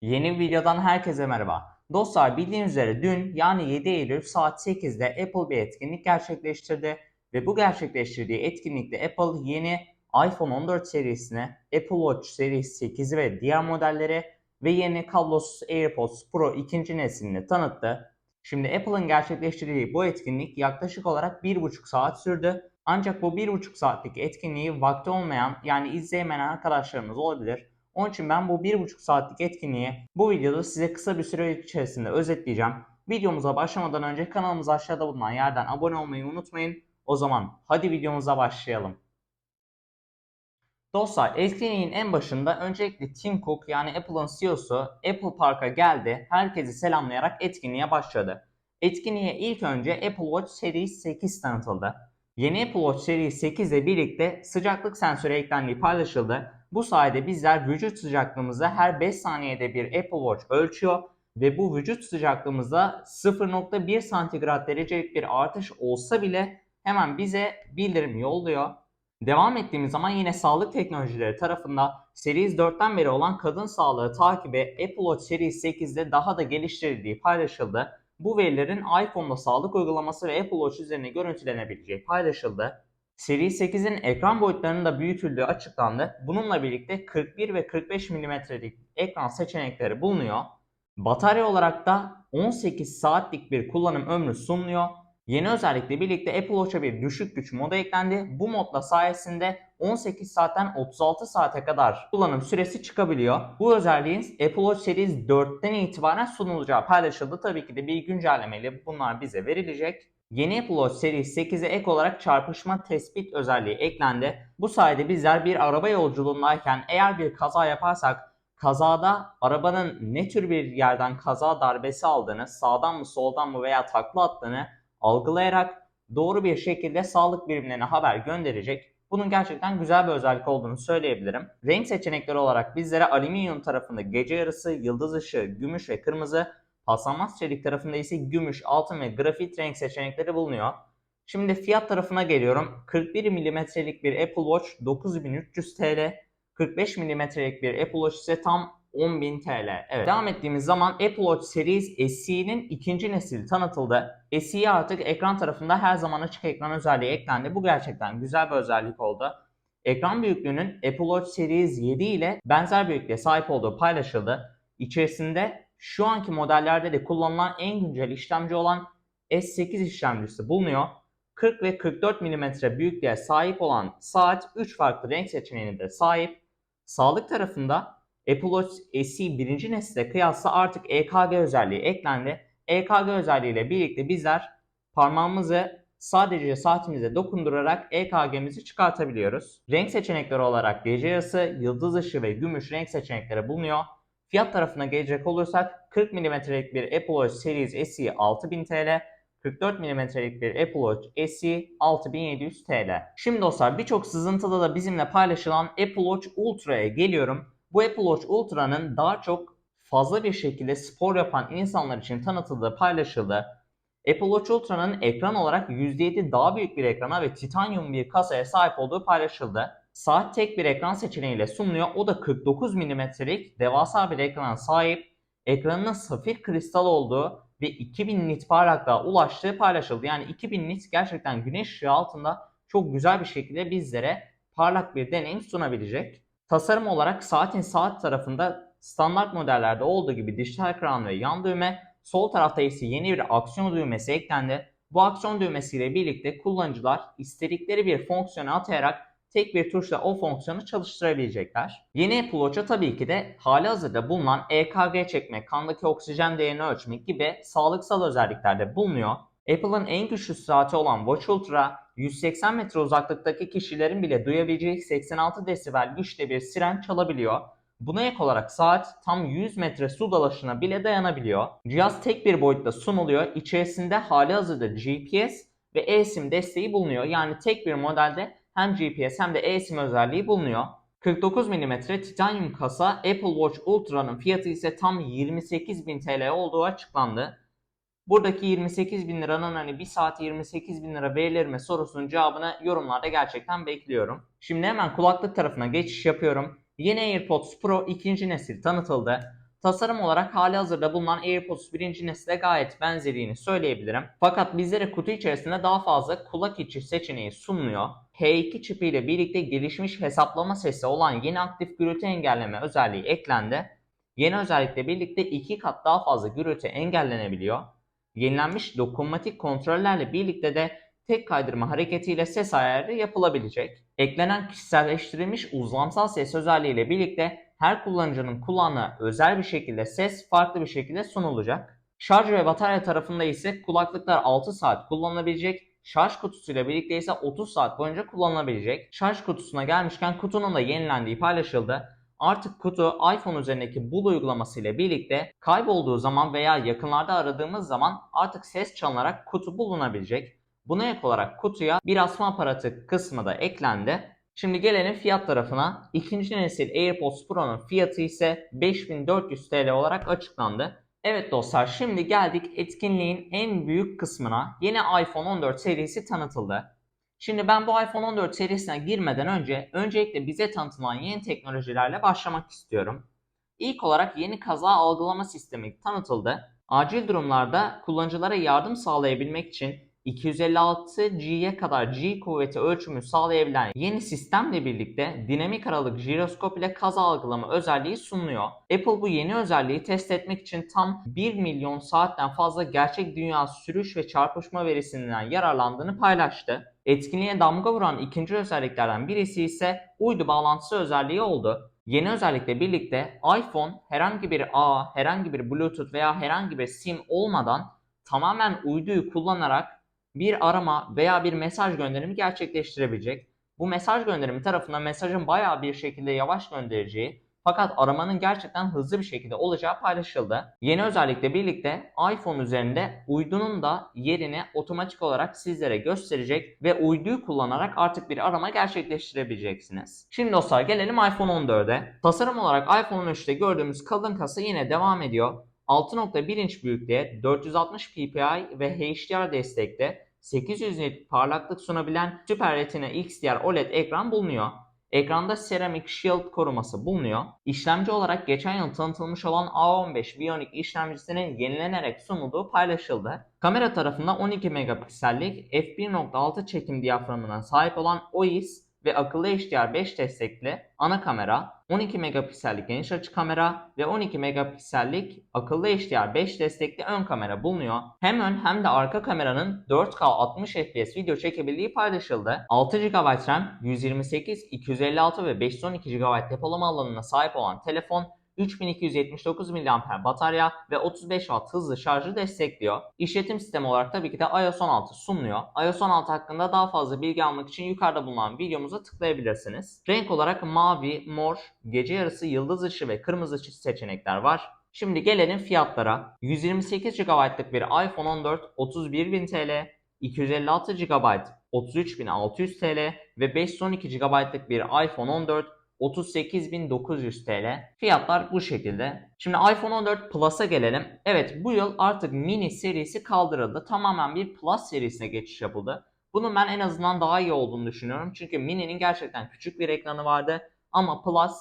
Yeni videodan herkese merhaba. Dostlar bildiğiniz üzere dün yani 7 Eylül saat 8'de Apple bir etkinlik gerçekleştirdi ve bu gerçekleştirdiği etkinlikte Apple yeni iPhone 14 serisine, Apple Watch Series 8'i ve diğer modelleri ve yeni kablosuz AirPods Pro ikinci neslini tanıttı. Şimdi Apple'ın gerçekleştirdiği bu etkinlik yaklaşık olarak 1,5 saat sürdü. Ancak bu 1,5 saatlik etkinliği vakti olmayan yani izleyemeyen arkadaşlarımız olabilir. Onun için ben bu 1,5 saatlik etkinliği bu videoda size kısa bir süre içerisinde özetleyeceğim. Videomuza başlamadan önce kanalımıza aşağıda bulunan yerden abone olmayı unutmayın. O zaman hadi videomuza başlayalım. Dostlar etkinliğin en başında öncelikle Tim Cook yani Apple'ın CEO'su Apple Park'a geldi. Herkesi selamlayarak etkinliğe başladı. Etkinliğe ilk önce Apple Watch Series 8 tanıtıldı. Yeni Apple Watch Series 8 ile birlikte sıcaklık sensörü eklendiği paylaşıldı. Bu sayede bizler vücut sıcaklığımızı her 5 saniyede bir Apple Watch ölçüyor ve bu vücut sıcaklığımızda 0.1 santigrat derecelik bir artış olsa bile hemen bize bildirim yolluyor. Devam ettiğimiz zaman yine sağlık teknolojileri tarafında Series 4'ten beri olan kadın sağlığı takibi Apple Watch Series 8'de daha da geliştirildiği paylaşıldı. Bu verilerin iPhone'da sağlık uygulaması ve Apple Watch üzerine görüntülenebileceği paylaşıldı. Series 8'in ekran boyutlarının da büyütüldüğü açıklandı. Bununla birlikte 41 ve 45 mm'lik ekran seçenekleri bulunuyor. Batarya olarak da 18 saatlik bir kullanım ömrü sunuluyor. Yeni özellikle birlikte Apple Watch'a bir düşük güç modu eklendi. Bu modla sayesinde 18 saatten 36 saate kadar kullanım süresi çıkabiliyor. Bu özelliğin Apple Watch Series 4'ten itibaren sunulacağı paylaşıldı. Tabii ki de bir güncellemeyle bunlar bize verilecek. Yeni Apple Watch Series 8'e ek olarak çarpışma tespit özelliği eklendi. Bu sayede bizler bir araba yolculuğundayken eğer bir kaza yaparsak kazada arabanın ne tür bir yerden kaza darbesi aldığını, sağdan mı soldan mı veya takla attığını algılayarak doğru bir şekilde sağlık birimlerine haber gönderecek. Bunun gerçekten güzel bir özellik olduğunu söyleyebilirim. Renk seçenekleri olarak bizlere alüminyum tarafında gece yarısı, yıldız ışığı, gümüş ve kırmızı, paslanmaz çelik tarafında ise gümüş, altın ve grafit renk seçenekleri bulunuyor. Şimdi fiyat tarafına geliyorum. 41 mm'lik bir Apple Watch 9300 TL, 45 mm'lik bir Apple Watch ise tam 10.000 TL. Evet. Devam ettiğimiz zaman Apple Watch Series SE'nin ikinci nesili tanıtıldı. SE artık ekran tarafında her zaman açık ekran özelliği eklendi. Bu gerçekten güzel bir özellik oldu. Ekran büyüklüğünün Apple Watch Series 7 ile benzer büyüklüğe sahip olduğu paylaşıldı. İçerisinde şu anki modellerde de kullanılan en güncel işlemci olan S8 işlemcisi bulunuyor. 40 ve 44 mm büyüklüğe sahip olan saat 3 farklı renk seçeneğine de sahip. Sağlık tarafında Apple Watch SE birinci nesile kıyasla artık EKG özelliği eklendi. EKG özelliğiyle birlikte bizler parmağımızı sadece saatimize dokundurarak EKG'mizi çıkartabiliyoruz. Renk seçenekleri olarak gece yarısı, yıldız ışığı ve gümüş renk seçenekleri bulunuyor. Fiyat tarafına gelecek olursak 40 mm'lik bir Apple Watch Series SE 6000 TL, 44 mm'lik bir Apple Watch SE 6700 TL. Şimdi dostlar birçok sızıntıda da bizimle paylaşılan Apple Watch Ultra'ya geliyorum. Bu Apple Watch Ultra'nın daha çok fazla bir şekilde spor yapan insanlar için tanıtıldığı paylaşıldı. Apple Watch Ultra'nın ekran olarak %7 daha büyük bir ekrana ve titanyum bir kasaya sahip olduğu paylaşıldı. Saat tek bir ekran seçeneğiyle sunuluyor. O da 49 mm'lik devasa bir ekrana sahip. Ekranının safir kristal olduğu ve 2000 nit parlaklığa ulaştığı paylaşıldı. Yani 2000 nit gerçekten güneş ışığı altında çok güzel bir şekilde bizlere parlak bir deneyim sunabilecek. Tasarım olarak saatin saat tarafında standart modellerde olduğu gibi dijital ekran ve yan düğme, sol tarafta ise yeni bir aksiyon düğmesi eklendi. Bu aksiyon düğmesiyle birlikte kullanıcılar istedikleri bir fonksiyonu atayarak tek bir tuşla o fonksiyonu çalıştırabilecekler. Yeni Apple Watch'a tabii ki de hali hazırda bulunan EKG çekmek, kandaki oksijen değerini ölçmek gibi sağlıksal özellikler de bulunuyor. Apple'ın en güçlü saati olan Watch Ultra 180 metre uzaklıktaki kişilerin bile duyabileceği 86 desibel güçte bir siren çalabiliyor. Buna ek olarak saat tam 100 metre su dalaşına bile dayanabiliyor. Cihaz tek bir boyutta sunuluyor. İçerisinde hali hazırda GPS ve eSIM desteği bulunuyor. Yani tek bir modelde hem GPS hem de eSIM özelliği bulunuyor. 49 mm titanyum kasa Apple Watch Ultra'nın fiyatı ise tam 28.000 TL olduğu açıklandı. Buradaki 28 bin liranın hani bir saat 28 bin lira verilir mi sorusunun cevabını yorumlarda gerçekten bekliyorum. Şimdi hemen kulaklık tarafına geçiş yapıyorum. Yeni AirPods Pro ikinci nesil tanıtıldı. Tasarım olarak hali hazırda bulunan AirPods 1. nesile gayet benzediğini söyleyebilirim. Fakat bizlere kutu içerisinde daha fazla kulak içi seçeneği sunmuyor. H2 çipi ile birlikte gelişmiş hesaplama sesi olan yeni aktif gürültü engelleme özelliği eklendi. Yeni özellikle birlikte iki kat daha fazla gürültü engellenebiliyor. Yenilenmiş dokunmatik kontrollerle birlikte de tek kaydırma hareketiyle ses ayarı yapılabilecek. Eklenen kişiselleştirilmiş uzlamsal ses özelliğiyle birlikte her kullanıcının kulağına özel bir şekilde ses farklı bir şekilde sunulacak. Şarj ve batarya tarafında ise kulaklıklar 6 saat kullanılabilecek, şarj kutusuyla birlikte ise 30 saat boyunca kullanılabilecek. Şarj kutusuna gelmişken kutunun da yenilendiği paylaşıldı. Artık kutu iPhone üzerindeki Bul uygulaması ile birlikte kaybolduğu zaman veya yakınlarda aradığımız zaman artık ses çalınarak kutu bulunabilecek. Buna ek olarak kutuya bir asma aparatı kısmı da eklendi. Şimdi gelelim fiyat tarafına. İkinci nesil AirPods Pro'nun fiyatı ise 5400 TL olarak açıklandı. Evet dostlar şimdi geldik etkinliğin en büyük kısmına. Yeni iPhone 14 serisi tanıtıldı. Şimdi ben bu iPhone 14 serisine girmeden önce öncelikle bize tanıtılan yeni teknolojilerle başlamak istiyorum. İlk olarak yeni kaza algılama sistemi tanıtıldı. Acil durumlarda kullanıcılara yardım sağlayabilmek için 256G'ye kadar G kuvveti ölçümü sağlayabilen yeni sistemle birlikte dinamik aralık jiroskop ile kaza algılama özelliği sunuluyor. Apple bu yeni özelliği test etmek için tam 1 milyon saatten fazla gerçek dünya sürüş ve çarpışma verisinden yararlandığını paylaştı. Etkinliğe damga vuran ikinci özelliklerden birisi ise uydu bağlantısı özelliği oldu. Yeni özellikle birlikte iPhone herhangi bir ağ, herhangi bir Bluetooth veya herhangi bir SIM olmadan tamamen uyduyu kullanarak bir arama veya bir mesaj gönderimi gerçekleştirebilecek. Bu mesaj gönderimi tarafından mesajın bayağı bir şekilde yavaş göndereceği fakat aramanın gerçekten hızlı bir şekilde olacağı paylaşıldı. Yeni özellikle birlikte iPhone üzerinde uydunun da yerini otomatik olarak sizlere gösterecek ve uyduyu kullanarak artık bir arama gerçekleştirebileceksiniz. Şimdi dostlar gelelim iPhone 14'e. Tasarım olarak iPhone 13'te gördüğümüz kalın kasa yine devam ediyor. 6.1 inç büyüklüğe 460 ppi ve HDR destekli 800 nit parlaklık sunabilen Super Retina XDR OLED ekran bulunuyor. Ekranda Ceramic Shield koruması bulunuyor. İşlemci olarak geçen yıl tanıtılmış olan A15 Bionic işlemcisinin yenilenerek sunulduğu paylaşıldı. Kamera tarafında 12 megapiksellik f1.6 çekim diyaframına sahip olan OIS ve akıllı HDR5 destekli ana kamera, 12 megapiksellik geniş açı kamera ve 12 megapiksellik akıllı HDR5 destekli ön kamera bulunuyor. Hem ön hem de arka kameranın 4K 60 FPS video çekebildiği paylaşıldı. 6 GB RAM, 128, 256 ve 512 GB depolama alanına sahip olan telefon 3279 mAh batarya ve 35 Watt hızlı şarjı destekliyor. İşletim sistemi olarak tabii ki de iOS 16 sunuluyor. iOS 16 hakkında daha fazla bilgi almak için yukarıda bulunan videomuza tıklayabilirsiniz. Renk olarak mavi, mor, gece yarısı yıldız ışığı ve kırmızı ışık seçenekler var. Şimdi gelelim fiyatlara. 128 GB'lık bir iPhone 14 31.000 TL, 256 GB 33.600 TL ve 512 GB'lık bir iPhone 14 38.900 TL. Fiyatlar bu şekilde. Şimdi iPhone 14 Plus'a gelelim. Evet bu yıl artık mini serisi kaldırıldı. Tamamen bir Plus serisine geçiş yapıldı. Bunun ben en azından daha iyi olduğunu düşünüyorum. Çünkü mini'nin gerçekten küçük bir ekranı vardı. Ama Plus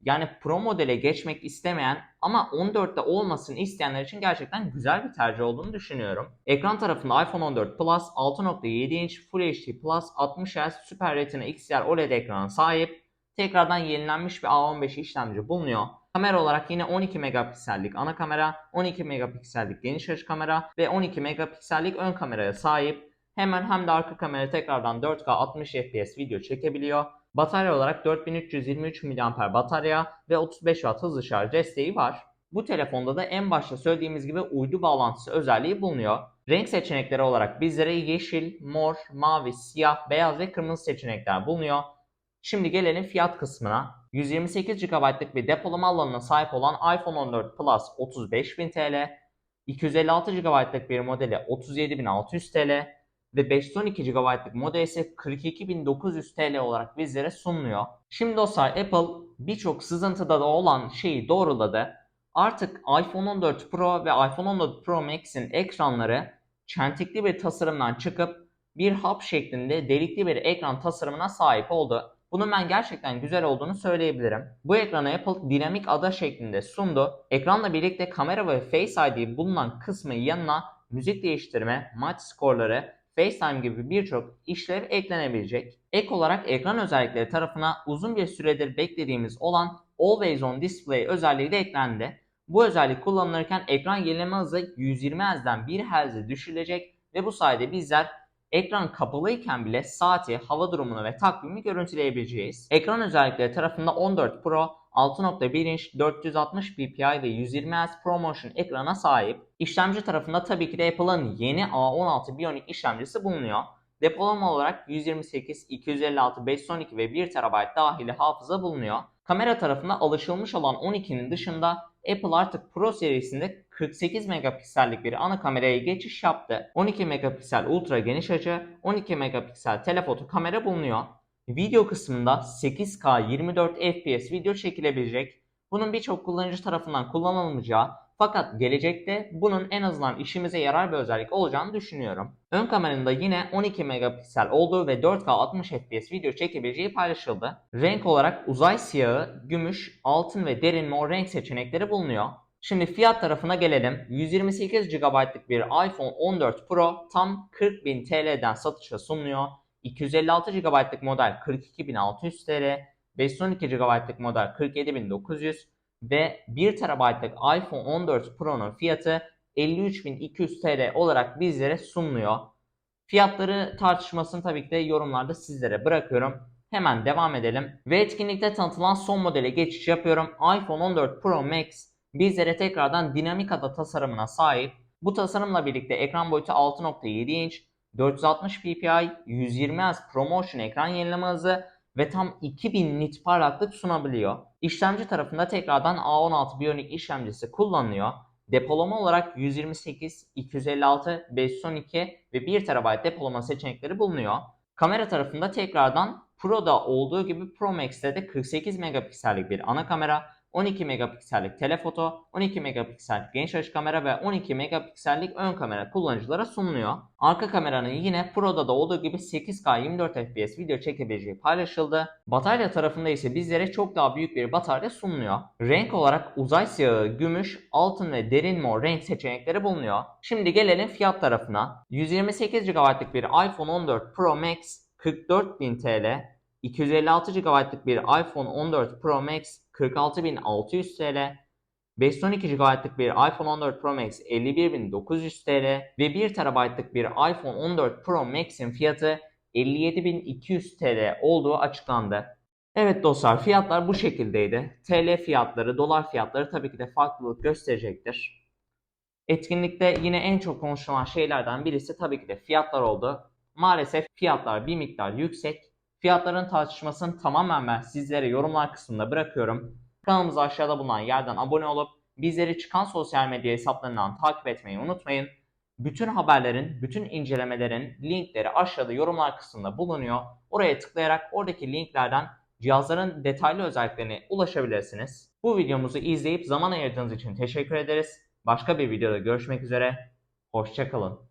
yani Pro modele geçmek istemeyen ama 14'te olmasını isteyenler için gerçekten güzel bir tercih olduğunu düşünüyorum. Ekran tarafında iPhone 14 Plus 6.7 inç Full HD Plus 60 Hz Super Retina XDR OLED ekrana sahip. Tekrardan yenilenmiş bir A15 işlemci bulunuyor. Kamera olarak yine 12 megapiksellik ana kamera, 12 megapiksellik geniş açı kamera ve 12 megapiksellik ön kameraya sahip. Hemen hem de arka kamera tekrardan 4K 60 FPS video çekebiliyor. Batarya olarak 4323 mAh batarya ve 35 Watt hızlı şarj desteği var. Bu telefonda da en başta söylediğimiz gibi uydu bağlantısı özelliği bulunuyor. Renk seçenekleri olarak bizlere yeşil, mor, mavi, siyah, beyaz ve kırmızı seçenekler bulunuyor. Şimdi gelelim fiyat kısmına. 128 GB'lık bir depolama alanına sahip olan iPhone 14 Plus 35.000 TL, 256 GB'lık bir modeli 37.600 TL ve 512 GB'lık model ise 42.900 TL olarak bizlere sunuluyor. Şimdi dostlar Apple birçok sızıntıda da olan şeyi doğruladı. Artık iPhone 14 Pro ve iPhone 14 Pro Max'in ekranları çentikli bir tasarımdan çıkıp bir hub şeklinde delikli bir ekran tasarımına sahip oldu. Bunun ben gerçekten güzel olduğunu söyleyebilirim. Bu ekranı Apple dinamik ada şeklinde sundu. Ekranla birlikte kamera ve Face ID bulunan kısmı yanına müzik değiştirme, maç skorları, FaceTime gibi birçok işlev eklenebilecek. Ek olarak ekran özellikleri tarafına uzun bir süredir beklediğimiz olan Always On Display özelliği de eklendi. Bu özellik kullanılırken ekran yenileme hızı 120 Hz'den 1 Hz'e düşürülecek ve bu sayede bizler ekran kapalıyken bile saati, hava durumunu ve takvimi görüntüleyebileceğiz. Ekran özellikleri tarafında 14 Pro 6.1 inç 460 ppi ve 120 Hz ProMotion ekrana sahip. İşlemci tarafında tabii ki de Apple'ın yeni A16 Bionic işlemcisi bulunuyor. Depolama olarak 128, 256, 512 ve 1 TB dahili hafıza bulunuyor. Kamera tarafında alışılmış olan 12'nin dışında Apple artık Pro serisinde 48 megapiksellik bir ana kameraya geçiş yaptı. 12 megapiksel ultra geniş açı, 12 megapiksel telefoto kamera bulunuyor. Video kısmında 8K 24 FPS video çekilebilecek. Bunun birçok kullanıcı tarafından kullanılmayacağı fakat gelecekte bunun en azından işimize yarar bir özellik olacağını düşünüyorum. Ön kameranın da yine 12 megapiksel olduğu ve 4K 60 FPS video çekebileceği paylaşıldı. Renk olarak uzay siyahı, gümüş, altın ve derin mor renk seçenekleri bulunuyor. Şimdi fiyat tarafına gelelim. 128 GB'lık bir iPhone 14 Pro tam 40.000 TL'den satışa sunuluyor. 256 GB'lık model 42.600 TL, 512 GB'lık model 47.900 ve 1 TB'lık iPhone 14 Pro'nun fiyatı 53.200 TL olarak bizlere sunuluyor. Fiyatları tartışmasını tabii ki de yorumlarda sizlere bırakıyorum. Hemen devam edelim. Ve etkinlikte tanıtılan son modele geçiş yapıyorum. iPhone 14 Pro Max bizlere tekrardan dinamik ada tasarımına sahip. Bu tasarımla birlikte ekran boyutu 6.7 inç, 460 ppi, 120 Hz ProMotion ekran yenileme hızı ve tam 2000 nit parlaklık sunabiliyor. İşlemci tarafında tekrardan A16 Bionic işlemcisi kullanılıyor. Depolama olarak 128, 256, 512 ve 1 TB depolama seçenekleri bulunuyor. Kamera tarafında tekrardan Pro'da olduğu gibi Pro Max'te de 48 megapiksellik bir ana kamera, 12 megapiksellik telefoto, 12 megapiksellik geniş açı kamera ve 12 megapiksellik ön kamera kullanıcılara sunuluyor. Arka kameranın yine Pro'da da olduğu gibi 8K 24 FPS video çekebileceği paylaşıldı. Batarya tarafında ise bizlere çok daha büyük bir batarya sunuluyor. Renk olarak uzay siyahı, gümüş, altın ve derin mor renk seçenekleri bulunuyor. Şimdi gelelim fiyat tarafına. 128 GB'lık bir iPhone 14 Pro Max 44.000 TL, 256 GB'lık bir iPhone 14 Pro Max 46.600 TL, 512 GB'lık bir iPhone 14 Pro Max 51.900 TL ve 1 TB'lık bir iPhone 14 Pro Max'in fiyatı 57.200 TL olduğu açıklandı. Evet dostlar fiyatlar bu şekildeydi. TL fiyatları, dolar fiyatları tabii ki de farklılık gösterecektir. Etkinlikte yine en çok konuşulan şeylerden birisi tabii ki de fiyatlar oldu. Maalesef fiyatlar bir miktar yüksek. Fiyatların tartışmasını tamamen ben sizlere yorumlar kısmında bırakıyorum. Kanalımıza aşağıda bulunan yerden abone olup bizleri çıkan sosyal medya hesaplarından takip etmeyi unutmayın. Bütün haberlerin, bütün incelemelerin linkleri aşağıda yorumlar kısmında bulunuyor. Oraya tıklayarak oradaki linklerden cihazların detaylı özelliklerine ulaşabilirsiniz. Bu videomuzu izleyip zaman ayırdığınız için teşekkür ederiz. Başka bir videoda görüşmek üzere. Hoşçakalın.